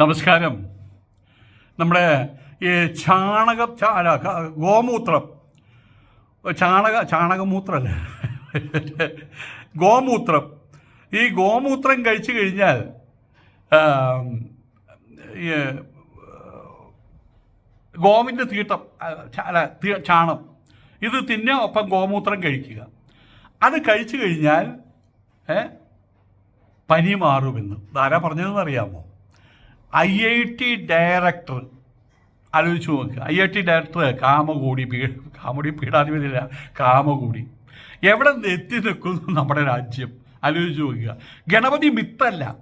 നമസ്കാരം. നമ്മുടെ ഈ ചാണക ഗോമൂത്രം. ചാണക ചാണകമൂത്രമല്ല ഗോമൂത്രം. ഈ ഗോമൂത്രം കഴിച്ചു കഴിഞ്ഞാൽ ഗോവിന്റെ തീട്ടം ചാല ചാണം ഇത് തിന്നെ ഒപ്പം ഗോമൂത്രം കഴിക്കുക. അത് കഴിച്ചു കഴിഞ്ഞാൽ പനി മാറുമെന്ന്. ധാരാ പറഞ്ഞതെന്ന് അറിയാമോ ഐ ഐ ടി ഡയറക്ടർ. ആലോചിച്ച് നോക്കുക I I T director Kamakoti P കാമുടി പീഡാധിപതിയില്ല കാമകൂടി. എവിടെ എത്തി നിൽക്കുന്നു നമ്മുടെ രാജ്യം? ആലോചിച്ച് നോക്കുക. ഗണപതി മിത്തല്ല.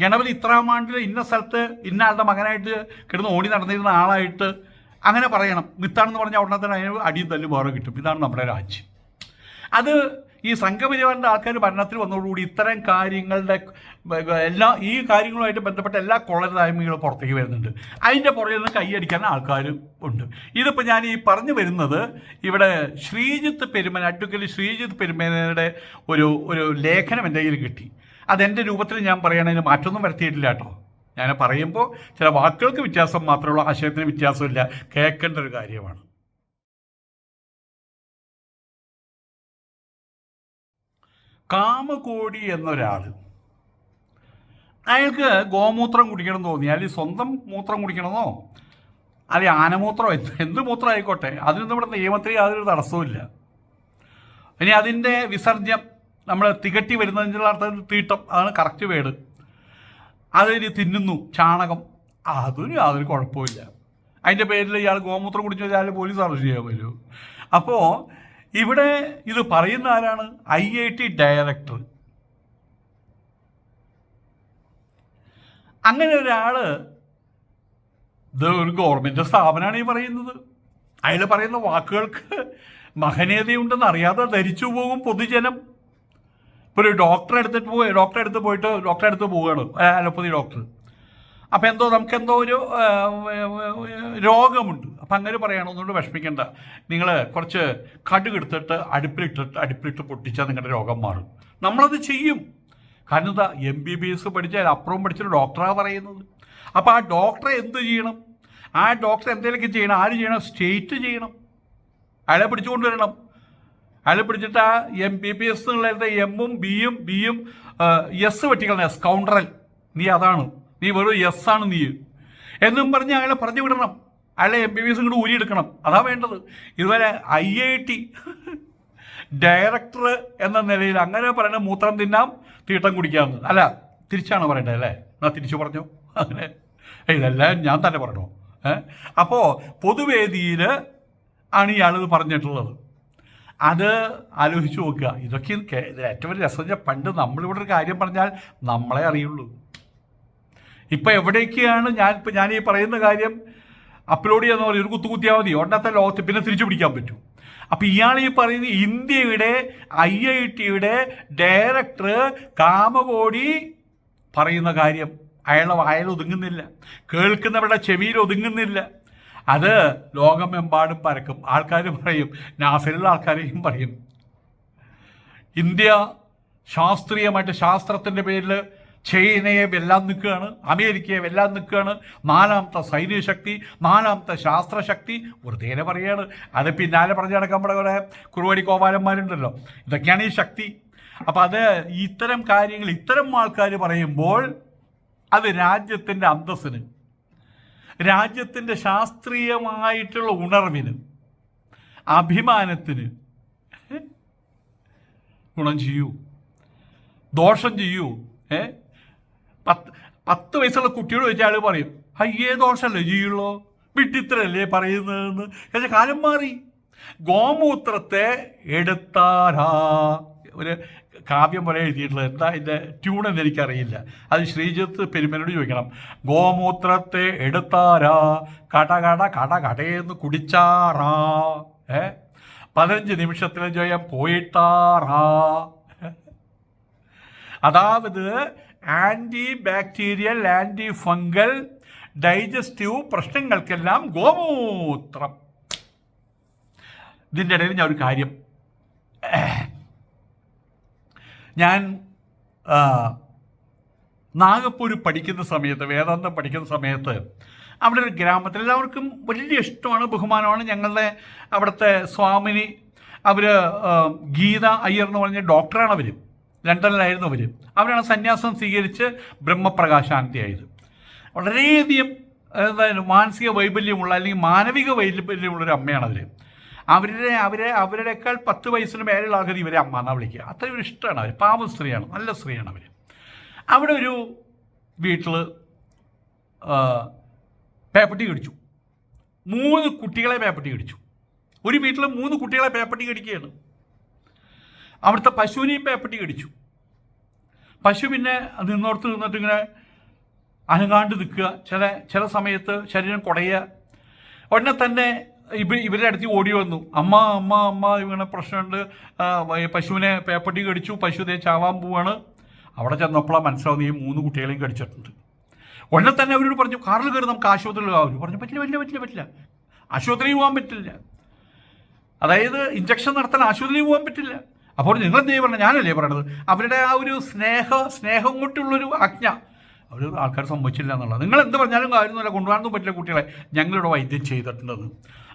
ഗണപതി ഇത്രാമാണ്ടിൽ ഇന്ന സ്ഥലത്ത് ഇന്ന ആളുടെ മകനായിട്ട് കിടന്ന് ഓടി നടന്നിരുന്ന ആളായിട്ട് അങ്ങനെ പറയണം. മിത്താണെന്ന് പറഞ്ഞാൽ ഉടനെ തന്നെ അതിന് അടിയും തല്ലും വേറെ കിട്ടും. ഇതാണ് നമ്മുടെ രാജ്യം. അത് ഈ സംഘപരിവാറിന്റെ ആൾക്കാർ ഭരണത്തിൽ വന്നതോടുകൂടി ഇത്തരം കാര്യങ്ങളുടെ എല്ലാ ഈ കാര്യങ്ങളുമായിട്ട് ബന്ധപ്പെട്ട എല്ലാ കൊള്ളരുതായ്മകളും പുറത്തേക്ക് വരുന്നുണ്ട്. അതിന്റെ പുറകിൽ നിന്ന് കൈയടിക്കാൻ ആൾക്കാർ ഉണ്ട്. ഇതിപ്പോൾ ഞാൻ ഈ പറഞ്ഞു വരുന്നത് ഇവിടെ ശ്രീജിത്ത് പെരുമൻ അഡ്വക്കേറ്റ് ശ്രീജിത്ത് പെരുമനയുടെ ഒരു ഒരു ലേഖനം എന്റെ കയ്യിൽ കിട്ടി. അതെന്റെ രൂപത്തിൽ ഞാൻ പറയുകയാണെങ്കിൽ മാറ്റമൊന്നും വരുത്തിയിട്ടില്ല കേട്ടോ. ഞാൻ പറയുമ്പോൾ ചില വാക്കുകൾക്ക് വ്യത്യാസം മാത്രമേ ഉള്ളൂ ആശയത്തിന് വ്യത്യാസമില്ല കേൾക്കേണ്ട ഒരു കാര്യമാണ്. കാമകോടി എന്നൊരാൾ. അയാൾക്ക് ഗോമൂത്രം കുടിക്കണം തോന്നി. അല്ലെങ്കിൽ സ്വന്തം മൂത്രം കുടിക്കണമെന്നോ? അല്ലെങ്കിൽ ആനമൂത്രം? എന്ത് എന്ത് മൂത്രം ആയിക്കോട്ടെ. അതിനൊന്നും ഇവിടെ നിയമത്തിൽ യാതൊരു തടസ്സവുമില്ല ഇനി അതിന്റെ വിസർജ്യം നമ്മൾ തികട്ടി വരുന്നതിനുള്ള അർത്ഥം തീട്ടം. അതാണ് കറക്റ്റ് വേട്. അതിന് തിന്നുന്നു ചാണകം. അതൊരു യാതൊരു കുഴപ്പമില്ല അതിന്റെ പേരിൽ ഇയാൾ ഗോമൂത്രം കുടിച്ചു വെച്ചാൽ പോലീസ് അറസ്റ്റ് ചെയ്യാൻ വരുമോ അപ്പോൾ ഇവിടെ ഇത് പറയുന്ന ആരാണ്? I I T director. അങ്ങനെ ഒരാൾ ഇത് ഒരു ഗവൺമെന്റ് സ്ഥാപനമാണ് ഈ പറയുന്നത്. അയാൾ പറയുന്ന വാക്കുകൾക്ക് മഹനീയതയുണ്ടെന്ന് അറിയാതെ ധരിച്ചു പോകും പൊതുജനം. ഇപ്പോൾ ഒരു ഡോക്ടറെ എടുത്തിട്ട് പോയി ഡോക്ടറെ അടുത്ത് പോയിട്ട് ഡോക്ടറെ അടുത്ത് പോവുകയാണ്. Allopathy doctor. അപ്പോൾ എന്തോ നമുക്ക് എന്തോ ഒരു രോഗമുണ്ട്. അപ്പം അങ്ങനെ പറയണം ഒന്നുകൊണ്ട് വിഷമിക്കേണ്ട. നിങ്ങൾ കുറച്ച് കടുക് എടുത്തിട്ട് അടുപ്പിലിട്ടിട്ട് അടുപ്പിലിട്ട് പൊട്ടിച്ചാൽ നിങ്ങളുടെ രോഗം മാറും. നമ്മളത് ചെയ്യും. കാരണം എന്താ എം ബി ബി എസ് പഠിച്ചാൽ അപ്പുറം പഠിച്ചൊരു ഡോക്ടറാണ് പറയുന്നത്. അപ്പോൾ ആ ഡോക്ടറെ എന്ത് ചെയ്യണം? ആ ഡോക്ടർ എന്തെങ്കിലുമൊക്കെ ചെയ്യണം. ആര് ചെയ്യണം? സ്റ്റേറ്റ് ചെയ്യണം. അയാളെ പിടിച്ചുകൊണ്ടുവരണം അയാളെ പിടിച്ചിട്ട് ആ എം ബി ബി എസ് എന്നുള്ള എമ്മും ബിയും ബിയും എസ് വെട്ടിക്കളഞ്ഞ സ്കൗണ്ടറൽ നീ അതാണ്. നീ വെറും യെസ് ആണ് നീ. എന്നും പറഞ്ഞ് അയാളെ പറഞ്ഞു വിടണം. അയാളെ എം ബി ബി എസ് കൂടെ ഊരിയെടുക്കണം അതാ വേണ്ടത്. ഇതുവരെ ഐ ഐ ടി ഡയറക്ടർ എന്ന നിലയിൽ അങ്ങനെ പറയണ മൂത്രം തിന്നാം തീട്ടം കുടിക്കാമെന്ന് അല്ല തിരിച്ചാണ് പറയേണ്ടത് അല്ലേ? എന്നാ തിരിച്ചു പറഞ്ഞു? അങ്ങനെ. ഇതെല്ലാം ഞാൻ തന്നെ പറഞ്ഞു അപ്പോൾ പൊതുവേദിയിൽ ആണ് ഇയാളിത് പറഞ്ഞിട്ടുള്ളത്. അത് ആലോചിച്ച് നോക്കുക. ഇതൊക്കെ ഏറ്റവും വലിയ രസം പണ്ട് നമ്മളിവിടെ ഒരു കാര്യം പറഞ്ഞാൽ നമ്മളെ അറിയുള്ളൂ. ഇപ്പം എവിടേക്കാണ് ഞാൻ ഇപ്പം ഞാൻ ഈ പറയുന്ന കാര്യം അപ്ലോഡ് ചെയ്യാന്ന് പറയും ഒരു കുത്തു കുത്തിയാൽ മതി. ഒന്നത്തെ ലോകത്ത് പിന്നെ തിരിച്ചു പിടിക്കാൻ പറ്റും. അപ്പം ഇയാൾ ഈ പറയുന്ന ഇന്ത്യയുടെ ഐ ഐ ടിയുടെ ഡയറക്ടർ കാമകോടി പറയുന്ന കാര്യം അയാളെ വായൽ ഒതുങ്ങുന്നില്ല. കേൾക്കുന്നവരുടെ ചെവിയിൽ ഒതുങ്ങുന്നില്ല. അത് ലോകമെമ്പാടും പരക്കും. ആൾക്കാർ പറയും നാസിലുള്ള ആൾക്കാരെയും പറയും. ഇന്ത്യ ശാസ്ത്രീയമായിട്ട് ശാസ്ത്രത്തിന്റെ പേരിൽ ചൈനയെ വെല്ലാൻ നിൽക്കുകയാണ് അമേരിക്കയെ വെല്ലാൻ നിൽക്കുകയാണ്. നാലാമത്തെ സൈന്യശക്തി നാലാമത്തെ ശാസ്ത്രശക്തി വെറുതെ പറയുകയാണ് അത് പിന്നാലെ പറഞ്ഞു നടക്കാൻ നമ്മുടെ കുറേ കുറുവടി കോപാലന്മാരുണ്ടല്ലോ ഇതൊക്കെയാണ് ഈ ശക്തി. അപ്പം അത് ഇത്തരം കാര്യങ്ങൾ ഇത്തരം ആൾക്കാർ പറയുമ്പോൾ അത് രാജ്യത്തിന്റെ അന്തസ്സിന് രാജ്യത്തിന്റെ ശാസ്ത്രീയമായിട്ടുള്ള ഉണർവിന് അഭിമാനത്തിന് ഗുണം ചെയ്യൂ. ദോഷം ചെയ്യൂ. ഏ പത്ത് പത്ത് വയസ്സുള്ള കുട്ടിയോട് ചോദിച്ചാൽ ആൾ പറയും അയ്യേ ദോഷമല്ലേ ചെയ്യുള്ളൂ? വിട്ടിത്രല്ലേ പറയുന്നതെന്ന്? പക്ഷേ കാലം മാറി. ഗോമൂത്രത്തെ എടുത്താരാ? ഒരു കാവ്യം പോലെ എഴുതിയിട്ടുള്ളത്. എന്താ അതിന്റെ ട്യൂൺ എന്ന് എനിക്കറിയില്ല. അത് ശ്രീജിത്ത് പെരുമനോട് ചോദിക്കണം. ഗോമൂത്രത്തെ എടുത്താരാ? കട കട കട കടയെന്ന് കുടിച്ചാറാ? ഏ? പതിനഞ്ച് നിമിഷത്തിലെ ജയം പോയിട്ടാറാ അതായത് antibacterial antifungal digestive പ്രശ്നങ്ങൾക്കെല്ലാം ഗോമൂത്രം. ഇതിന്റെ ഇടയിൽ ഞാൻ ഒരു കാര്യം. ഞാൻ നാഗപ്പൂർ പഠിക്കുന്ന സമയത്ത് വേദാന്തം പഠിക്കുന്ന സമയത്ത് അവിടെ ഒരു ഗ്രാമത്തിൽ എല്ലാവർക്കും വലിയ ഇഷ്ടമാണ് ബഹുമാനമാണ്. ഞങ്ങളുടെ അവിടുത്തെ സ്വാമിനി അവർ ഗീത അയ്യർ എന്ന് പറഞ്ഞ ഡോക്ടറാണ് അവർ ലണ്ടനിലായിരുന്നു അവർ. അവരാണ് സന്യാസം സ്വീകരിച്ച് ബ്രഹ്മപ്രകാശാന്തിയായത്. വളരെയധികം എന്തായാലും മാനസിക വൈബല്യമുള്ള അല്ലെങ്കിൽ മാനവിക വൈബല്യമുള്ള ഒരു അമ്മയാണ് അവർ അവരുടെ അവരെ അവരുടെക്കാൾ പത്ത് വയസ്സിന് മേലുള്ള ആൾക്കാർ ഇവരെ അമ്മ എന്നാണ് വിളിക്കുക. അത്രയും ഒരു ഇഷ്ടമാണ് അവർ പാവം സ്ത്രീയാണ്. നല്ല സ്ത്രീയാണ് അവർ അവിടെ ഒരു വീട്ടിൽ പേപ്പട്ടി കടിച്ചു. മൂന്ന് കുട്ടികളെ പേപ്പട്ടി കടിച്ചു. ഒരു വീട്ടിൽ മൂന്ന് കുട്ടികളെ പേപ്പട്ടി കടിക്കുകയാണ്. അവിടുത്തെ പശുവിനെയും പേപ്പട്ടി കടിച്ചു? പശു പിന്നെ നിന്നോർത്ത് നിന്നിട്ട് ഇങ്ങനെ അനങ്ങാണ്ട് നിൽക്കുക. ചില ചില സമയത്ത് ശരീരം കുടയുക. ഉടനെ തന്നെ ഇവ ഇവരുടെ അടുത്ത് ഓടി വന്നു. അമ്മ അമ്മ അമ്മ ഇങ്ങനെ പ്രശ്നമുണ്ട്. പശുവിനെ പേപ്പട്ടി കടിച്ചു? പശു ദേ ചാവാൻ പോവാണ്. അവിടെ ചെന്നപ്പോഴാണ് മനസ്സിലാവുന്ന ഈ മൂന്ന് കുട്ടികളെയും കടിച്ചിട്ടുണ്ട്. ഉടനെ തന്നെ അവരോട് പറഞ്ഞു കാറിൽ കയറി നമുക്ക് ആശുപത്രിയിൽ അവർ പറഞ്ഞു പറ്റില്ല പറ്റില്ല പറ്റില്ല പറ്റില്ല. ആശുപത്രിയിൽ പോകാൻ പറ്റില്ല. അതായത് ഇഞ്ചക്ഷൻ നടത്താൻ ആശുപത്രിയിൽ പോകാൻ പറ്റില്ല. അപ്പോൾ നിങ്ങൾ എന്ത് പറഞ്ഞു ഞാനല്ലേ പറയണത് അവരുടെ ആ ഒരു സ്നേഹ സ്നേഹം കൊണ്ടുള്ളൊരു ആജ്ഞ. അവർ ആൾക്കാർ സംഭവിച്ചില്ല എന്നുള്ളത്. നിങ്ങൾ എന്ത് പറഞ്ഞാലും കാര്യമൊന്നുമില്ല. കൊണ്ടുപോകാനൊന്നും പറ്റില്ല കുട്ടികളെ. ഞങ്ങളിവിടെ വൈദ്യം ചെയ്തിട്ടുണ്ടെന്ന്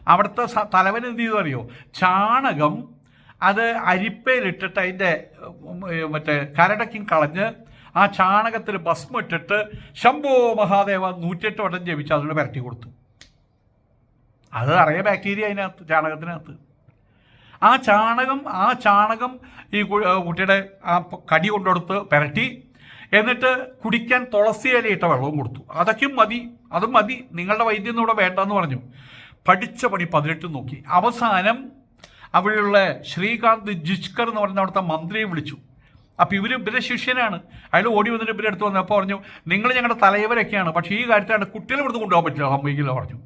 അവിടുത്തെ തലവൻ എന്ത് ചെയ്തു അറിയോ? ചാണകം അത് അരിപ്പയിലിട്ടിട്ട് അതിന്റെ മറ്റേ കരടക്കും കളഞ്ഞ് ആ ചാണകത്തിൽ ഭസ്മം ഇട്ടിട്ട് ശംഭോ മഹാദേവ നൂറ്റെട്ട് വട്ടം ജപിച്ച് അതിലൂടെ പരട്ടി കൊടുത്തു. അത് നിറയെ ബാക്ടീരിയ അതിനകത്ത് ചാണകത്തിനകത്ത്. ആ ചാണകം ആ ചാണകം ഈ കുട്ടിയുടെ ആ കടി കൊണ്ടെടുത്ത് പെരട്ടി. എന്നിട്ട് കുടിക്കാൻ തുളസി ഇലയിട്ട വെള്ളവും കൊടുത്തു. അതൊക്കെയും മതി അതും മതി. നിങ്ങളുടെ വൈദ്യം ഇവിടെ വേണ്ടെന്ന് പറഞ്ഞു. പഠിച്ച പണി പതിനെട്ട് നോക്കി. അവസാനം അവിടെയുള്ള ശ്രീകാന്ത് ജിഷ്കർ എന്ന് പറഞ്ഞ അവിടുത്തെ മന്ത്രിയെ വിളിച്ചു. അപ്പോൾ ഇവർ ഇവരെ ശിഷ്യനാണ്. അയാൾ ഓടി വന്നിട്ട് ഇവരുടെ അടുത്ത് വന്നപ്പോൾ പറഞ്ഞു നിങ്ങൾ ഞങ്ങളുടെ തലയവരൊക്കെയാണ്. പക്ഷേ ഈ കാര്യത്തിലാണ് കുട്ടികളെ ഇവിടുന്ന് കൊണ്ടുപോകാൻ പറ്റില്ല. സമ്മതിക്കില്ല പറഞ്ഞു.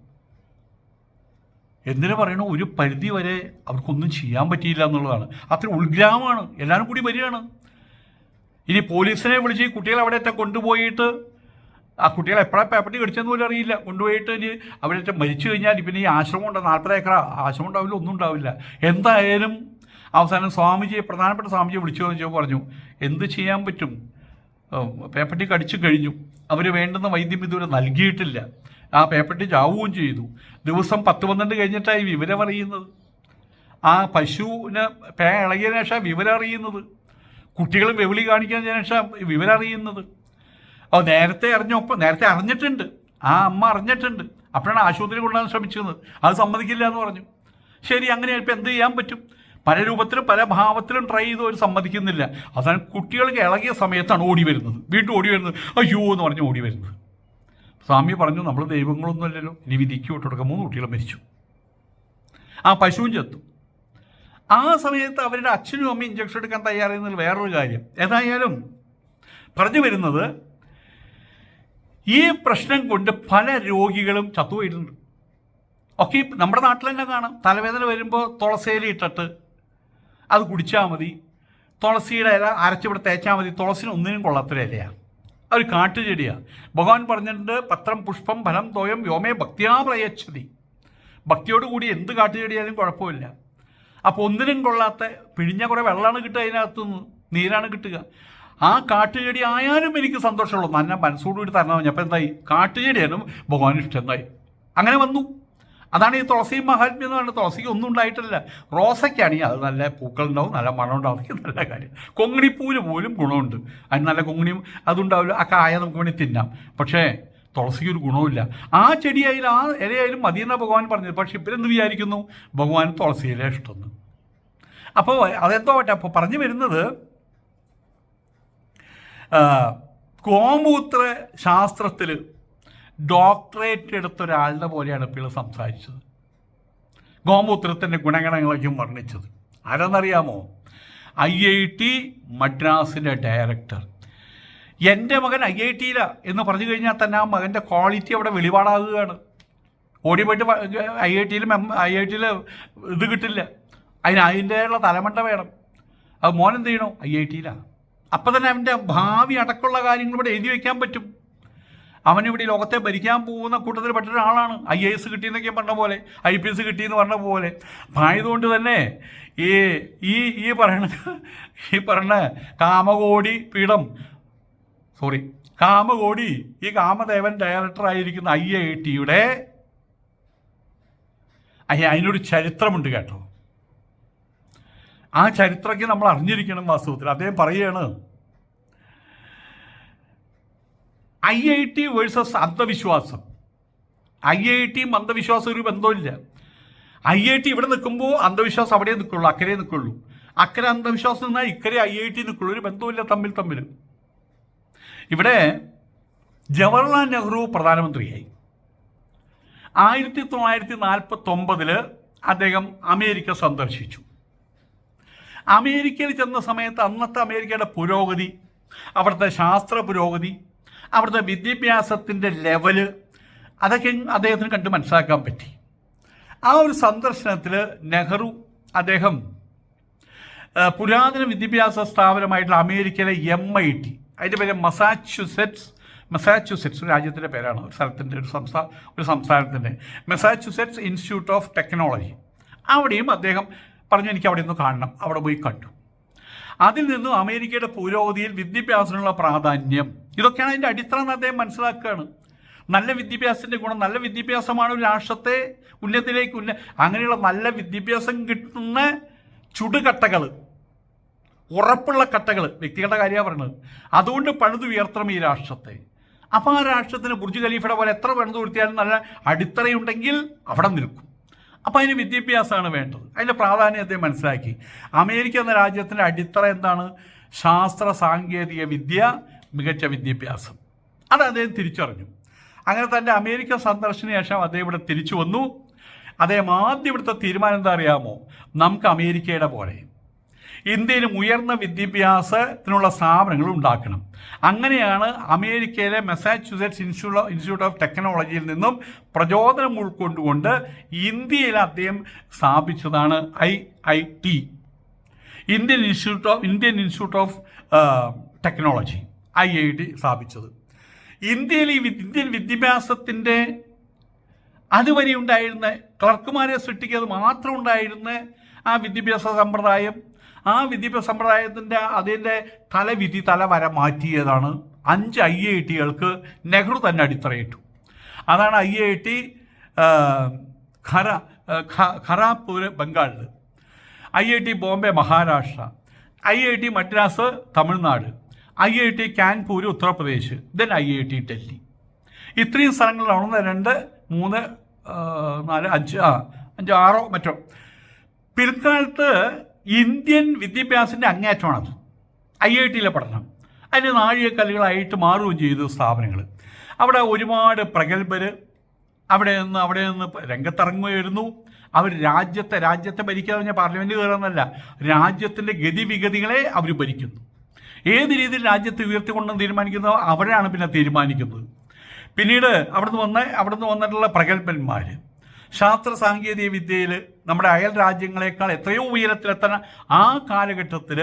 എന്തിനു പറയണു? ഒരു പരിധി വരെ അവർക്കൊന്നും ചെയ്യാൻ പറ്റിയില്ല എന്നുള്ളതാണ്. അത്ര ഉൾഗ്രാമമാണ്. എല്ലാവരും കൂടി വരികയാണ്. ഇനി പോലീസിനെ വിളിച്ച് ഈ കുട്ടികളെ അവിടെയൊക്കെ കൊണ്ടുപോയിട്ട് ആ കുട്ടികളെ എപ്പോഴാണ് പേപ്പറ്റി കടിച്ചെന്ന് പോലും അറിയില്ല. കൊണ്ടുപോയിട്ട് ഇനി അവരൊക്കെ മരിച്ചു കഴിഞ്ഞാൽ പിന്നെ ഈ ആശ്രമം ഉണ്ട്? നാൽപ്പത് ഏക്കർ ആശ്രമം ഉണ്ടാവില്ല ഒന്നും ഉണ്ടാവില്ല. എന്തായാലും അവസാനം സ്വാമിജിയെ പ്രധാനപ്പെട്ട സ്വാമിജിയെ വിളിച്ചു ചോദിച്ചപ്പോൾ പറഞ്ഞു എന്ത് ചെയ്യാൻ പറ്റും? പേപ്പറ്റി കടിച്ചു കഴിഞ്ഞു. അവർ വേണ്ടുന്ന വൈദ്യം ഇതുവരെ നൽകിയിട്ടില്ല. ആ പേപ്പട്ടി ചാവുകയും ചെയ്തു. ദിവസം പത്ത് പന്ത്രണ്ട് കഴിഞ്ഞിട്ടായി വിവരം അറിയുന്നത്. ആ പശുവിന് പേ ഇളകിയതിനു ശേഷം വിവരം അറിയുന്നത്. കുട്ടികൾ വെവിളി കാണിക്കാൻ ശേഷം വിവരം അറിയുന്നത്. അപ്പോൾ നേരത്തെ അറിഞ്ഞപ്പോൾ നേരത്തെ അറിഞ്ഞിട്ടുണ്ട്. ആ അമ്മ അറിഞ്ഞിട്ടുണ്ട്. അപ്പോഴാണ് ആശുപത്രി കൊണ്ടുവരാൻ ശ്രമിച്ചത് അത് സമ്മതിക്കില്ല എന്ന് പറഞ്ഞു. ശരി അങ്ങനെ ഇപ്പം എന്ത് ചെയ്യാൻ പറ്റും? പല രൂപത്തിലും പല ഭാവത്തിലും ട്രൈ ചെയ്ത് അവർ സമ്മതിക്കുന്നില്ല. അതാണ് കുട്ടികൾക്ക് ഇളകിയ സമയത്താണ് ഓടി വരുന്നത്. വീണ്ടും ഓടി വരുന്നത്. അയ്യോ എന്ന് പറഞ്ഞ് ഓടി വരുന്നത്. സ്വാമി പറഞ്ഞു നമ്മൾ ദൈവങ്ങളൊന്നുമല്ലല്ലോ. ഇനി വിധിക്ക് വിട്ടുകൊടുക്കാൻ മൂന്ന് കുട്ടികൾ മരിച്ചു. ആ പശുവും ചത്തു. ആ സമയത്ത് അവരുടെ അച്ഛനും അമ്മയും ഇഞ്ചക്ഷൻ എടുക്കാൻ തയ്യാറായിരുന്നതിൽ വേറൊരു കാര്യം. ഏതായാലും പറഞ്ഞു വരുന്നത് ഈ പ്രശ്നം കൊണ്ട് പല രോഗികളും ചത്തുപോയിട്ടുണ്ട്. ഒക്കെ നമ്മുടെ നാട്ടിൽ തന്നെ കാണാം. തലവേദന വരുമ്പോൾ തുളസിയില ഇട്ടിട്ട് അത് കുടിച്ചാൽ മതി. തുളസിയുടെ ഇല അരച്ചിവിടെ തേച്ചാൽ മതി. തുളസിന് ഒന്നിനും കൊള്ളാത്തൊരു ഇലയാണ് ഒരു കാട്ടുചെടിയാണ് ഭഗവാൻ പറഞ്ഞിട്ടുണ്ട് പത്രം പുഷ്പം ഫലം തോയം വ്യോമേ ഭക്തിയാ പ്രയച്ഛതി. ഭക്തിയോട് കൂടി എന്ത് കാട്ടുചെടിയായാലും കുഴപ്പമില്ല. അപ്പോൾ ഒന്നിനും കൊള്ളാത്ത പിഴിഞ്ഞ കുറേ വെള്ളമാണ് കിട്ടുക അതിനകത്തു നിന്ന് നീരാണ് കിട്ടുക. ആ കാട്ടുചെടി ആയാലും എനിക്ക് സന്തോഷമുള്ളൂ. നല്ല മനസ്സോടുകൂടി തരണമെന്ന് അപ്പോൾ എന്തായി? കാട്ടുചെടിയാലും ഭഗവാൻ ഇഷ്ടം എന്തായി? അങ്ങനെ വന്നു. അതാണ് ഈ തുളസി മഹാത്മ്യം എന്ന് പറയുന്നത്. തുളസിക്ക് ഒന്നും ഉണ്ടായിട്ടില്ല. റോസയ്ക്കാണെങ്കിൽ അത് നല്ല പൂക്കൾ ഉണ്ടാവും നല്ല മണം ഉണ്ടാവും. നല്ല കാര്യം. കൊങ്ങിണിപ്പൂവിൽ പോലും ഗുണമുണ്ട്. അതിന് നല്ല കൊങ്ങിണിയും അതുണ്ടാവില്ല. ആ കായ നമുക്ക് വേണ്ടി തിന്നാം. പക്ഷേ തുളസിക്ക് ഒരു ഗുണവുമില്ല. ആ ചെടിയായാലും ആ ഇലയായാലും മതിയെന്നാണ് ഭഗവാൻ പറഞ്ഞത്. പക്ഷെ ഇവരെന്ത് വിചാരിക്കുന്നു? ഭഗവാൻ തുളസിയിലെ ഇഷ്ടമെന്ന്. അപ്പോൾ അതെന്തോ പറ്റാം അപ്പോൾ പറഞ്ഞു വരുന്നത് ഗോമൂത്ര ശാസ്ത്രത്തിൽ ഡോക്ടറേറ്റ് എടുത്ത ഒരാളുടെ പോലെയാണ് ഇപ്പോൾ സംസാരിച്ചത്. ഗോമൂത്രത്തിന്റെ ഗുണഗണങ്ങളൊക്കെയും വർണിച്ചത്. ആരെന്നറിയാമോ? ഐ ഐ ടി മദ്രാസിന്റെ ഡയറക്ടർ. എന്റെ മകൻ ഐ ഐ ടിയിലാണ് എന്ന് പറഞ്ഞു കഴിഞ്ഞാൽ തന്നെ ആ മകന്റെ ക്വാളിറ്റി അവിടെ വെളിപാടാകുകയാണ്. ഓടി പോയിട്ട് ഐ ഐ ടിയിൽ ഐ ഐ ടിയിൽ ഇത് കിട്ടില്ല. അതിന് അതിന്റെയുള്ള തലമണ്ട വേണം. അത് മോൻ ചെയ്യണോ? ഐ ഐ ടിയിലാണ് അപ്പം തന്നെ അവന്റെ ഭാവി അടക്കമുള്ള കാര്യങ്ങൾ ഇവിടെ എഴുതി വയ്ക്കാൻ പറ്റും. അവനിവിടെ ലോകത്തെ ഭരിക്കാൻ പോകുന്ന കൂട്ടത്തിൽ ഒരാളാണ് ഐ എ എസ് കിട്ടിയെന്നൊക്കെ പറഞ്ഞ പോലെ ഐ പി എസ് കിട്ടിയെന്ന് പറഞ്ഞ പോലെ. ആയതുകൊണ്ട് തന്നെ ഈ ഈ ഈ പറയണ ഈ പറഞ്ഞ കാമകോടി പീഠം സോറി കാമകോടി ഈ കാമദേവൻ ഡയറക്ടറായിരിക്കുന്ന ഐ ഐ ടിയുടെ അതിനൊരു ചരിത്രമുണ്ട് കേട്ടോ. ആ ചരിത്രയ്ക്ക് നമ്മൾ അറിഞ്ഞിരിക്കണം വാസ്തവത്തിൽ. അദ്ദേഹം പറയുകയാണ് ഐ ഐ ടി വേഴ്സസ് അന്ധവിശ്വാസം. ഐ ഐ ടിയും അന്ധവിശ്വാസം ഒരു ബന്ധമില്ല ഐ ഐ ടി ഇവിടെ നിൽക്കുമ്പോൾ അന്ധവിശ്വാസം അവിടെ നിൽക്കുള്ളൂ അക്കരെ നിൽക്കുള്ളൂ. അക്കരെ അന്ധവിശ്വാസം നിന്നാൽ ഇക്കരെ ഐ ഐ ടി നിൽക്കുള്ളൂ ഒരു ബന്ധമില്ല തമ്മിൽ തമ്മിൽ. ഇവിടെ ജവഹർലാൽ നെഹ്റു പ്രധാനമന്ത്രിയായി. ആയിരത്തി തൊള്ളായിരത്തി നാൽപ്പത്തി ഒമ്പതിൽ അദ്ദേഹം അമേരിക്ക സന്ദർശിച്ചു. അമേരിക്കയിൽ ചെന്ന സമയത്ത് അന്നത്തെ അമേരിക്കയുടെ പുരോഗതി അവിടുത്തെ ശാസ്ത്ര പുരോഗതി അവിടുത്തെ വിദ്യാഭ്യാസത്തിന്റെ ലെവൽ അതൊക്കെ അദ്ദേഹത്തിന് കണ്ട് മനസ്സിലാക്കാൻ പറ്റി. ആ ഒരു സന്ദർശനത്തിൽ നെഹ്റു അദ്ദേഹം പുരാതന വിദ്യാഭ്യാസ സ്ഥാപനമായിട്ടുള്ള അമേരിക്കയിലെ എം ഐ ടി അതിന്റെ പേര് മസാച്യുസെറ്റ്സ് മെസാച്യുസെറ്റ്സ് രാജ്യത്തിന്റെ പേരാണ് ഒരു സ്ഥലത്തിന്റെ ഒരു സംസ്ഥാന ഒരു സംസ്ഥാനത്തിന്റെ മെസാച്യുസെറ്റ്സ് ഇൻസ്റ്റിറ്റ്യൂട്ട് ഓഫ് ടെക്നോളജി അവിടെയും അദ്ദേഹം പറഞ്ഞു എനിക്ക് അവിടെ ഒന്ന് കാണണം അവിടെ പോയി കണ്ടു. അതിൽ നിന്നും അമേരിക്കയുടെ പുരോഗതിയിൽ വിദ്യാഭ്യാസത്തിനുള്ള പ്രാധാന്യം. ഇതൊക്കെയാണ് അതിന്റെ എന്ന് അദ്ദേഹം മനസ്സിലാക്കുകയാണ്. നല്ല വിദ്യാഭ്യാസത്തിന്റെ ഗുണം നല്ല വിദ്യാഭ്യാസമാണ് ഒരു രാഷ്ട്രത്തെ ഉന്നതിലേക്ക് ഉന്ന അങ്ങനെയുള്ള നല്ല വിദ്യാഭ്യാസം കിട്ടുന്ന ചുടുകട്ടകൾ ഉറപ്പുള്ള കട്ടകൾ വ്യക്തികളുടെ കാര്യമാണ് പറയുന്നത്. അതുകൊണ്ട് പണിതുയർത്തണം ഈ രാഷ്ട്രത്തെ. അപ്പോൾ ആ രാഷ്ട്രത്തിന് ബുർജ് ഖലീഫയുടെ പോലെ എത്ര പണിത് കൊടുത്തിയാലും നല്ല അടിത്തറയുണ്ടെങ്കിൽ അവിടെ നിൽക്കും. അപ്പോൾ അതിന് വിദ്യാഭ്യാസമാണ് വേണ്ടത്. അതിന്റെ പ്രാധാന്യത്തെ മനസ്സിലാക്കി. അമേരിക്ക എന്ന രാജ്യത്തിന്റെ അടിത്തറ എന്താണ്? ശാസ്ത്ര സാങ്കേതിക വിദ്യ മികച്ച വിദ്യാഭ്യാസം. അത് അദ്ദേഹം തിരിച്ചറിഞ്ഞു. അങ്ങനെ തന്റെ അമേരിക്ക സന്ദർശന ശേഷം അദ്ദേഹം ഇവിടെ തിരിച്ചു വന്നു. അദ്ദേഹം ആദ്യം ഇവിടുത്തെ തീരുമാനം എന്താ അറിയാമോ? നമുക്ക് അമേരിക്കയുടെ പോലെ. ഇന്ത്യയിലും ഉയർന്ന വിദ്യാഭ്യാസത്തിനുള്ള സ്ഥാപനങ്ങൾ ഉണ്ടാക്കണം. അങ്ങനെയാണ് അമേരിക്കയിലെ മെസാച്യുസെറ്റ്സ് ഇൻസ്റ്റിറ്റ്യൂട്ട് ഇൻസ്റ്റിറ്റ്യൂട്ട് ഓഫ് ടെക്നോളജിയിൽ നിന്നും പ്രചോദനം ഉൾക്കൊണ്ടുകൊണ്ട് ഇന്ത്യയിൽ അദ്ദേഹം സ്ഥാപിച്ചതാണ് I I T. Indian institute of Indian institute of technology I I T സ്ഥാപിച്ചത്. ഇന്ത്യയിൽ ഈ ഇന്ത്യൻ വിദ്യാഭ്യാസത്തിന്റെ അതുവരെ ഉണ്ടായിരുന്ന ക്ലർക്കുമാരെ സൃഷ്ടിക്കുന്നത് മാത്രം ഉണ്ടായിരുന്ന ആ വിദ്യാഭ്യാസ സമ്പ്രദായം ആ വിദ്യാഭ്യാസ സമ്പ്രദായത്തിന്റെ അതിന്റെ തലവിധി തല വരെ മാറ്റിയതാണ്. അഞ്ച് ഐ ഐ ടികൾക്ക് നെഹ്റു തന്നെ അടിത്തറയിട്ടു. അതാണ് ഐ ഐ ടി ഖര ഖറാപൂര് ബംഗാളിൽ I I T Bombay Maharashtra. I I T Madras Tamil Nadu. I I T Kanpur Uttar Pradesh. Then I I T Delhi. ഇത്രയും സ്ഥലങ്ങളിലാണ് ഒന്ന് രണ്ട് മൂന്ന് നാല് അഞ്ച് ആ അഞ്ച് ആറോ മറ്റോ. പിൽക്കാലത്ത് ഇന്ത്യൻ വിദ്യാഭ്യാസത്തിന്റെ അങ്ങേറ്റമാണത് ഐ ഐ ടിയിലെ പഠനം. അതിന് നാഴികക്കല്ലുകളായിട്ട് മാറുകയും ചെയ്തു സ്ഥാപനങ്ങൾ അവിടെ ഒരുപാട് പ്രഗത്ഭർ അവിടെ നിന്ന് അവിടെ നിന്ന് രംഗത്തിറങ്ങുമായിരുന്നു അവർ രാജ്യത്തെ രാജ്യത്തെ ഭരിക്കാതെ പറഞ്ഞാൽ പാർലമെന്റ് കയറുന്നല്ല രാജ്യത്തിന്റെ ഗതിവിഗതികളെ അവർ ഭരിക്കുന്നു. ഏത് രീതിയിൽ രാജ്യത്തെ ഉയർത്തിക്കൊണ്ടെന്ന് തീരുമാനിക്കുന്നത് അവരാണ് പിന്നെ തീരുമാനിക്കുന്നത്. പിന്നീട് അവിടുന്ന് വന്ന അവിടുന്ന് വന്നിട്ടുള്ള പ്രഗത്ഭന്മാർ ശാസ്ത്ര സാങ്കേതിക വിദ്യയിൽ നമ്മുടെ അയൽ രാജ്യങ്ങളെക്കാൾ എത്രയോ ഉയരത്തിലെത്താൻ ആ കാലഘട്ടത്തിൽ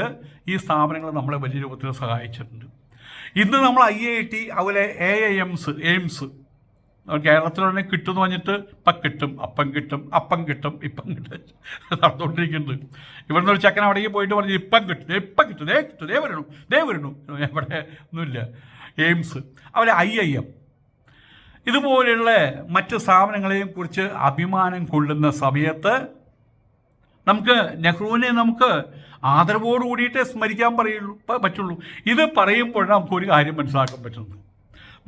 ഈ സ്ഥാപനങ്ങൾ നമ്മളെ വലിയ രൂപത്തിൽ സഹായിച്ചിട്ടുണ്ട്. ഇന്ന് നമ്മൾ ഐ ഐ ടി അതുപോലെ എ ഐ എംസ് എയിംസ് കേരളത്തിലുടനെ കിട്ടുമെന്ന് പറഞ്ഞിട്ട് ഇപ്പം കിട്ടും അപ്പം കിട്ടും അപ്പം കിട്ടും ഇപ്പം കിട്ടും. നടന്നുകൊണ്ടിരിക്കുന്നത് ഇവിടുന്ന് ഒരു ചക്കൻ അവിടേക്ക് പോയിട്ട് പറഞ്ഞു ഇപ്പം കിട്ടും ഇപ്പം കിട്ടും ദേ കിട്ടും ദേ വരണു ദേ വരണു. എവിടെ ഒന്നുമില്ല. എയിംസ് അതുപോലെ ഐ ഐ എം ഇതുപോലെയുള്ള മറ്റ് സ്ഥാപനങ്ങളെയും കുറിച്ച് അഭിമാനം കൊള്ളുന്ന സമയത്ത് നമുക്ക് നെഹ്റുവിനെ നമുക്ക് ആദരവോട് കൂടിയിട്ടേ സ്മരിക്കാൻ പറയുള്ളൂ പറ്റുള്ളൂ. ഇത് നമുക്ക് ഒരു കാര്യം മനസ്സിലാക്കാൻ പറ്റുന്നത്.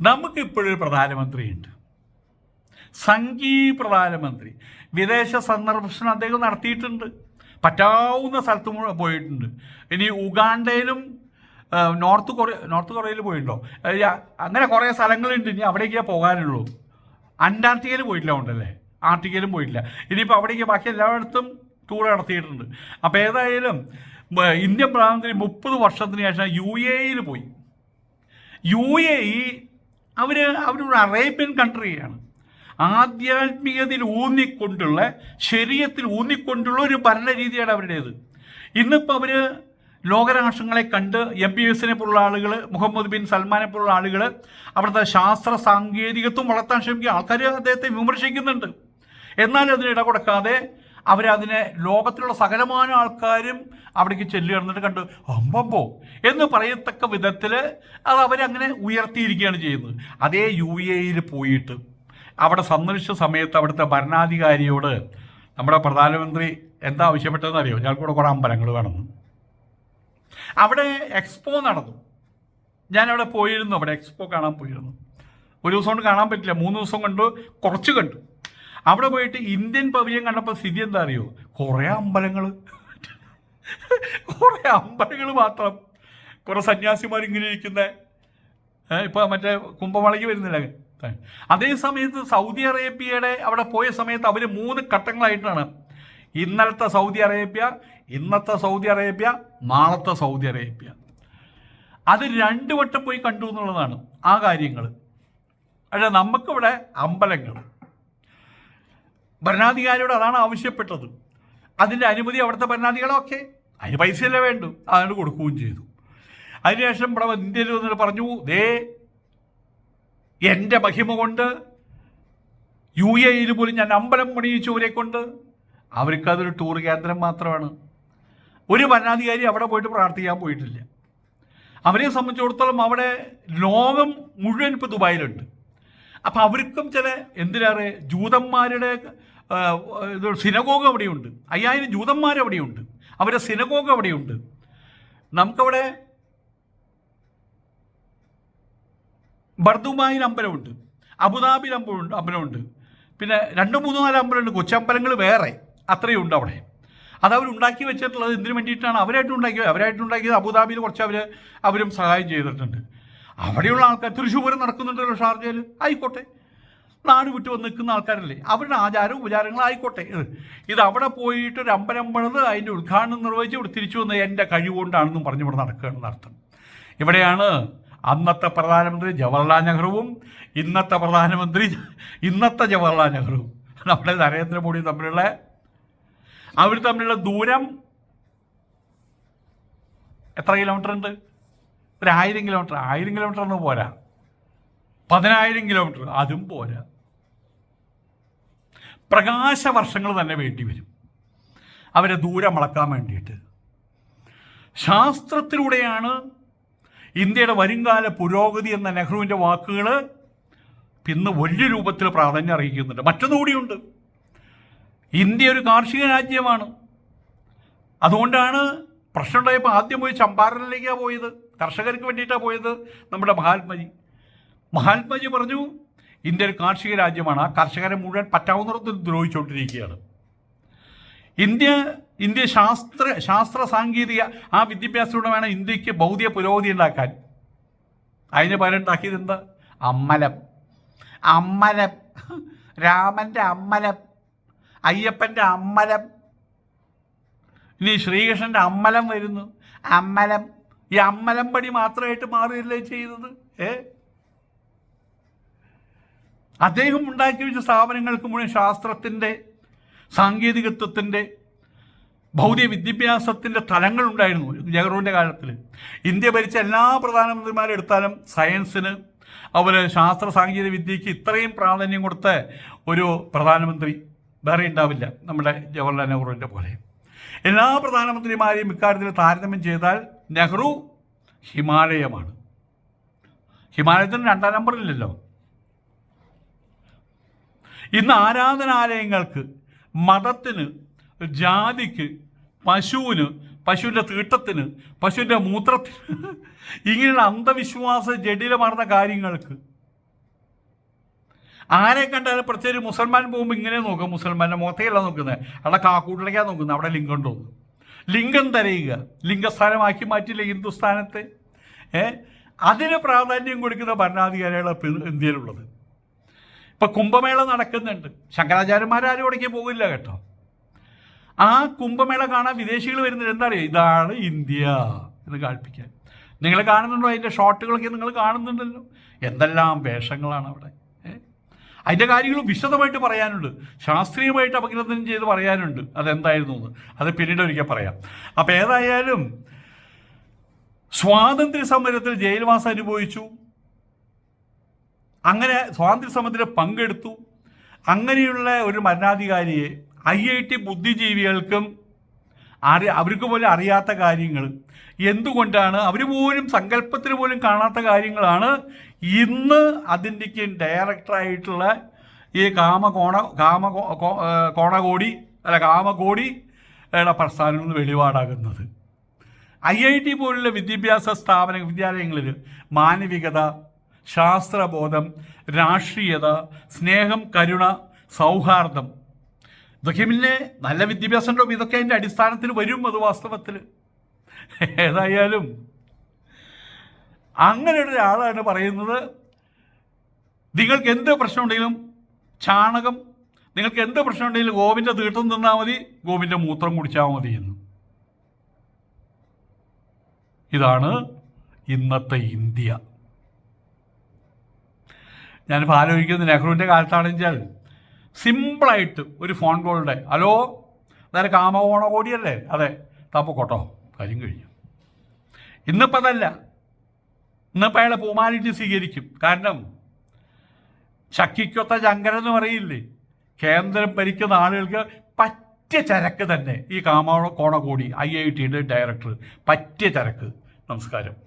നമുക്കിപ്പോഴൊരു പ്രധാനമന്ത്രിയുണ്ട്. സംഘീ പ്രധാനമന്ത്രി വിദേശ സന്ദർശനം അദ്ദേഹം നടത്തിയിട്ടുണ്ട്. പറ്റാവുന്ന സ്ഥലത്ത് പോയിട്ടുണ്ട്. ഇനി ഉഗാണ്ടയിലും നോർത്ത് കൊറിയ നോർത്ത് കൊറിയയിൽ പോയിട്ടുണ്ടോ? അങ്ങനെ കുറേ സ്ഥലങ്ങളുണ്ട്. ഇനി അവിടേക്കേ പോകാനുള്ളൂ. അന്റാർട്ടിക്കയിൽ പോയിട്ടില്ല ഉണ്ടല്ലേ? ആർട്ടിക്കയിലും പോയിട്ടില്ല. ഇനിയിപ്പോൾ അവിടേക്ക് ബാക്കി എല്ലായിടത്തും ടൂർ നടത്തിയിട്ടുണ്ട്. അപ്പോൾ ഏതായാലും ഇന്ത്യൻ പ്രധാനമന്ത്രി മുപ്പത് വർഷത്തിന് ശേഷം യു എയിൽ പോയി. യു എ ഇ അവർ അവരൊരു അറേബ്യൻ കൺട്രിയാണ്. ആധ്യാത്മികതയിൽ ഊന്നിക്കൊണ്ടുള്ള ശരീരത്തിൽ ഊന്നിക്കൊണ്ടുള്ള ഒരു ഭരണരീതിയാണ് അവരുടേത്. ഇന്നിപ്പോൾ അവർ ലോകരാഷ്ട്രങ്ങളെ കണ്ട് എം പി എസിനെ പോലുള്ള ആളുകൾ മുഹമ്മദ് ബിൻ സൽമാനെ പോലുള്ള ആളുകൾ അവിടുത്തെ ശാസ്ത്ര സാങ്കേതികത്വം വളർത്താൻ ശ്രമിക്കുക. ആൾക്കാർ അദ്ദേഹത്തെ വിമർശിക്കുന്നുണ്ട്. എന്നാൽ അതിന് ഇട കൊടുക്കാതെ അവരതിനെ ലോകത്തിലുള്ള സകലമായ ആൾക്കാരും അവിടേക്ക് ചെല്ലു കിടന്നിട്ട് കണ്ട്. അമ്പമ്പോ എന്ന് പറയത്തക്ക വിധത്തിൽ അത് അവരങ്ങനെ ഉയർത്തിയിരിക്കുകയാണ് ചെയ്യുന്നത്. അതേ യു എയിൽ പോയിട്ട് അവിടെ സന്ദർശിച്ച സമയത്ത് അവിടുത്തെ ഭരണാധികാരിയോട് നമ്മുടെ പ്രധാനമന്ത്രി എന്താ ആവശ്യപ്പെട്ടതെന്ന് അറിയോ ഞങ്ങൾക്ക് കുറേ അമ്പലങ്ങൾ വേണമെന്ന് അവിടെ എക്സ്പോ നടന്നു. ഞാൻ അവിടെ പോയിരുന്നു അവിടെ എക്സ്പോ കാണാൻ പോയിരുന്നു. ഒരു ദിവസം കൊണ്ട് കാണാൻ പറ്റില്ല. മൂന്ന് ദിവസം കൊണ്ട് കുറച്ച് കണ്ടു. അവിടെ പോയിട്ട് ഇന്ത്യൻ പവിലിയൻ കണ്ടപ്പോൾ സ്ഥിതി എന്താ അറിയോ? കുറേ അമ്പലങ്ങൾ കുറേ അമ്പലങ്ങൾ മാത്രം. കുറേ സന്യാസിമാർ ഇങ്ങനെ ഇരിക്കുന്ന. ഇപ്പോൾ മറ്റേ കുംഭമളയ്ക്ക് വരുന്നില്ല? അതേ സമയത്ത് സൗദി അറേബ്യയുടെ അവിടെ പോയ സമയത്ത് അവർ മൂന്ന് ഘട്ടങ്ങളായിട്ടാണ്. ഇന്നലത്തെ സൗദി അറേബ്യ ഇന്നത്തെ സൗദി അറേബ്യ നാളത്തെ സൗദി അറേബ്യ. അത് രണ്ടു വട്ടം പോയി കണ്ടു എന്നുള്ളതാണ് ആ കാര്യങ്ങൾ. പക്ഷെ നമുക്കിവിടെ അമ്പലങ്ങൾ. ഭരണാധികാരിയോട് അതാണ് ആവശ്യപ്പെട്ടത്. അതിന്റെ അനുമതി അവിടുത്തെ ഭരണാധികാരമൊക്കെ അതിന് പൈസയല്ലേ വേണ്ടു. അതുകൊണ്ട് കൊടുക്കുകയും ചെയ്തു. അതിനുശേഷം ഇവിടെ ഇന്ത്യയിൽ വന്നിട്ട് പറഞ്ഞു ദേ എന്റെ മഹിമ കൊണ്ട് യു എയിൽ പോലും ഞാൻ അമ്പലം പണിയിച്ചവരെ കൊണ്ട് അവർക്കതൊരു ടൂർ കേന്ദ്രം മാത്രമാണ്. ഒരു ഭരണാധികാരി അവിടെ പോയിട്ട് പ്രാർത്ഥിക്കാൻ പോയിട്ടില്ല. അവരെ സംബന്ധിച്ചിടത്തോളം അവിടെ ലോകം മുഴുവൻ ഇപ്പോൾ ദുബായിലുണ്ട്. അപ്പം അവർക്കും ചില എന്തിനേറെ ജൂതന്മാരുടെ സിനഗോഗ് അവിടെയുണ്ട്. അയ്യായിരം ജൂതന്മാർ അവിടെയുണ്ട്. അവരുടെ സിനഗോഗ് അവിടെയുണ്ട്. നമുക്കവിടെ ബർദുമായിൽ അമ്പലമുണ്ട്. അബുദാബിയിൽ അമ്പലമുണ്ട് അമ്പലമുണ്ട്. പിന്നെ രണ്ട് മൂന്ന് നാല് അമ്പലമുണ്ട്. കൊച്ചമ്പലങ്ങൾ വേറെ. അത്രയും ഉണ്ട് അവിടെ. അത് അവർ ഉണ്ടാക്കി വെച്ചിട്ടുള്ളത് എന്തിനു വേണ്ടിയിട്ടാണ്? അവരായിട്ട് ഉണ്ടാക്കിയത് അവരായിട്ട് ഉണ്ടാക്കിയത് അബുദാബിയിൽ കുറച്ച് അവർ അവരും സഹായം ചെയ്തിട്ടുണ്ട്. അവിടെയുള്ള ആൾക്കാർ തൃശ്ശൂർ നടക്കുന്നുണ്ടല്ലോ ഷാർജയിൽ. ആയിക്കോട്ടെ. നാട് വിട്ട് വന്ന് നിൽക്കുന്ന ആൾക്കാരല്ലേ? അവരുടെ ആചാരവും ഉപചാരങ്ങളും ആയിക്കോട്ടെ. ഇത് അവിടെ പോയിട്ട് ഒരു അമ്പലം അതിന്റെ ഉദ്ഘാടനം നിർവഹിച്ച് ഇവിടെ തിരിച്ചു വന്ന് എന്റെ കഴിവുകൊണ്ടാണെന്നും പറഞ്ഞ് ഇവിടെ നടക്കുകയാണെന്ന് അർത്ഥം ഇവിടെയാണ് അന്നത്തെ പ്രധാനമന്ത്രി ജവഹർലാൽ നെഹ്റുവും ഇന്നത്തെ പ്രധാനമന്ത്രി ഇന്നത്തെ ജവഹർലാൽ നെഹ്റുവും. നമ്മുടെ നരേന്ദ്രമോദിയും തമ്മിലുള്ള അവർ തമ്മിലുള്ള ദൂരം എത്ര കിലോമീറ്റർ ഉണ്ട്? ഒരു ആയിരം കിലോമീറ്റർ ആയിരം കിലോമീറ്റർ ഒന്നും പോരാ. പതിനായിരം കിലോമീറ്റർ അതും പോരാ. പ്രകാശ വർഷങ്ങൾ തന്നെ വേണ്ടി വരും. അവരെ ദൂരം അളക്കാൻ വേണ്ടിയിട്ട്. ശാസ്ത്രത്തിലൂടെയാണ് ഇന്ത്യയുടെ വരുംകാല പുരോഗതി എന്ന നെഹ്റുവിന്റെ വാക്കുകൾ ഇന്ന് വലിയ രൂപത്തിൽ പ്രാധാന്യം അറിയിക്കുന്നുണ്ട് മറ്റൊന്നുകൂടിയുണ്ട് ഇന്ത്യ ഒരു കാർഷിക രാജ്യമാണ്. അതുകൊണ്ടാണ് പ്രശ്നം ഉണ്ടായപ്പോൾ ആദ്യം പോയി ചമ്പാരനിലേക്കാണ് പോയത്. കർഷകർക്ക് വേണ്ടിയിട്ടാണ് പോയത് നമ്മുടെ മഹാത്മജി. മഹാത്മജി പറഞ്ഞു ഇന്ത്യ ഒരു കാർഷിക രാജ്യമാണ്. ആ കർഷകരെ മുഴുവൻ പറ്റാവുന്നിടത്ത് ദ്രോഹിച്ചുകൊണ്ടിരിക്കുകയാണ് ഇന്ത്യ ഇന്ത്യ ശാസ്ത്ര ശാസ്ത്ര സാങ്കേതിക ആ വിദ്യാഭ്യാസത്തിലൂടെ വേണം ഇന്ത്യയ്ക്ക് ഭൗതിക പുരോഗതി ഉണ്ടാക്കാൻ. അതിന് പകരം എന്താ? അമ്മലം. അമ്മലം. രാമന്റെ അമ്മലം. അയ്യപ്പന്റെ അമ്മലം ഇനി ശ്രീകൃഷ്ണന്റെ അമ്മലം വരുന്നു. അമ്മലം ഈ അമ്മലം പടി മാത്രമായിട്ട് മാറുകയല്ലേ ചെയ്തത് ഏ? അദ്ദേഹം ഉണ്ടാക്കി വെച്ച സ്ഥാപനങ്ങൾക്ക് മുഴുവൻ ശാസ്ത്രത്തിന്റെ സാങ്കേതികത്വത്തിന്റെ ഭൗതിക വിദ്യാഭ്യാസത്തിന്റെ തലങ്ങൾ ഉണ്ടായിരുന്നു നെഹ്റുവിന്റെ കാലത്തിൽ ഇന്ത്യ ഭരിച്ച എല്ലാ പ്രധാനമന്ത്രിമാരും എടുത്താലും സയൻസിന് അതുപോലെ ശാസ്ത്ര സാങ്കേതിക വിദ്യയ്ക്ക് ഇത്രയും പ്രാധാന്യം കൊടുത്ത ഒരു പ്രധാനമന്ത്രി വേറെ ഉണ്ടാവില്ല. നമ്മുടെ ജവഹർലാൽ നെഹ്റുവിന്റെ പോലെ. എല്ലാ പ്രധാനമന്ത്രിമാരെയും ഇക്കാര്യത്തിൽ താരതമ്യം ചെയ്താൽ നെഹ്റു ഹിമാലയമാണ്. ഹിമാലയത്തിന് രണ്ടാം നമ്പറില്ലല്ലോ ഇന്ന് ആരാധനാലയങ്ങൾക്ക് മതത്തിന് ജാതിക്ക് പശുവിന് പശുവിന്റെ തീട്ടത്തിന് പശുവിന്റെ മൂത്രത്തിന് ഇങ്ങനെയുള്ള അന്ധവിശ്വാസ ജഡിലമാർന്ന കാര്യങ്ങൾക്ക് ആരെ കണ്ടാലും പ്രത്യേകിച്ച് മുസൽമാൻ പോകുമ്പോൾ ഇങ്ങനെ നോക്കുക മുസൽമാന്റെ മുഖത്തേയല്ല നോക്കുന്നത് അവിടെ കാക്കൂട്ടിലേക്കാണ് നോക്കുന്നത് അവിടെ ലിംഗം ഉണ്ടോ? ലിംഗം തരയുക. ലിംഗസ്ഥാനമാക്കി മാറ്റില്ല ഹിന്ദുസ്ഥാനത്തെ? ഏ? അതിന് പ്രാധാന്യം കൊടുക്കുന്ന ഭരണാധികാരികളാണ് ഇന്ത്യയിലുള്ളത്. ഇപ്പം കുംഭമേള നടക്കുന്നുണ്ട്. ശങ്കരാചാര്യന്മാരും അവിടേക്ക് പോകില്ല കേട്ടോ. ആ കുംഭമേള കാണാൻ വിദേശികൾ വരുന്നത് എന്താ ഇതാണ് ഇന്ത്യ എന്ന് കാണിപ്പിക്കാൻ. നിങ്ങൾ കാണുന്നുണ്ടോ? അതിന്റെ ഷോട്ടുകളൊക്കെ നിങ്ങൾ കാണുന്നുണ്ടല്ലോ. എന്തെല്ലാം വേഷങ്ങളാണ് അവിടെ? അതിന്റെ കാര്യങ്ങൾ വിശദമായിട്ട് പറയാനുണ്ട്. ശാസ്ത്രീയമായിട്ട് അപഗ്രഥനം ചെയ്ത് പറയാനുണ്ട്. അതെന്തായിരുന്നു എന്ന്. അത് പിന്നീട് ഒരിക്കൽ പറയാം. അപ്പം ഏതായാലും സ്വാതന്ത്ര്യ സമരത്തിൽ ജയിൽവാസം അനുഭവിച്ചു. അങ്ങനെ സ്വാതന്ത്ര്യ സമരത്തിൽ പങ്കെടുത്തു. അങ്ങനെയുള്ള ഒരു മരണാധികാരിയെ ഐ ഐ ടി ബുദ്ധിജീവികൾക്കും അറി അവർക്ക് പോലും അറിയാത്ത കാര്യങ്ങൾ. എന്തുകൊണ്ടാണ്? അവർ പോലും സങ്കല്പത്തിന് പോലും കാണാത്ത കാര്യങ്ങളാണ് ഇന്ന് അതിന്റെക്ക് ഡയറക്ടറായിട്ടുള്ള ഈ കാമകോണ കാമ കോണകോടി അല്ല കാമകോടി പ്രസ്ഥാനം നിന്ന് വെളിപാടാകുന്നത്. ഐ ഐ ടി പോലുള്ള വിദ്യാഭ്യാസ സ്ഥാപന വിദ്യാലയങ്ങളിൽ മാനവികത ശാസ്ത്രബോധം രാഷ്ട്രീയത സ്നേഹം കരുണ സൗഹാർദ്ദം. ഇതൊക്കെ പിന്നെ നല്ല വിദ്യാഭ്യാസം ഉണ്ടാവും ഇതൊക്കെ അതിന്റെ അടിസ്ഥാനത്തിൽ വരും അത് വാസ്തവത്തിൽ ഏതായാലും അങ്ങനെ ഒരാളാണ് പറയുന്നത് നിങ്ങൾക്ക് എന്ത് പ്രശ്നമുണ്ടെങ്കിലും ചാണകം നിങ്ങൾക്ക് എന്ത് പ്രശ്നമുണ്ടെങ്കിലും ഗോവിന്റെ തീട്ടം തിന്നാൽ മതി ഗോവിന്റെ മൂത്രം കുടിച്ചാൽ മതി എന്ന്. ഇതാണ് ഇന്നത്തെ ഇന്ത്യ. ഞാനിപ്പോൾ ആലോചിക്കുന്നത് നെഹ്റുവിന്റെ കാലത്താണെങ്കിൽ സിമ്പിളായിട്ട് ഒരു ഫോൺ കോളുടെ ഹലോ അതായത് കാമകോണ കോടിയല്ലേ? അതെ തപ്പക്കോട്ടോ കാര്യം കഴിഞ്ഞു. ഇന്നിപ്പോൾ അതല്ല ഇന്നിപ്പോൾ അയാളെ പൂമാലിറ്റി സ്വീകരിക്കും. കാരണം ചക്കിക്കൊത്ത ചങ്കരൻ എന്ന് പറയില്ലേ? കേന്ദ്രം ഭരിക്കുന്ന ആളുകൾക്ക് പറ്റിയ ചരക്ക് തന്നെ ഈ കാമാവോ കോണ കൂടി ഐ ഐ ടിയുടെ ഡയറക്ടർ. പറ്റിയ ചരക്ക്. നമസ്കാരം.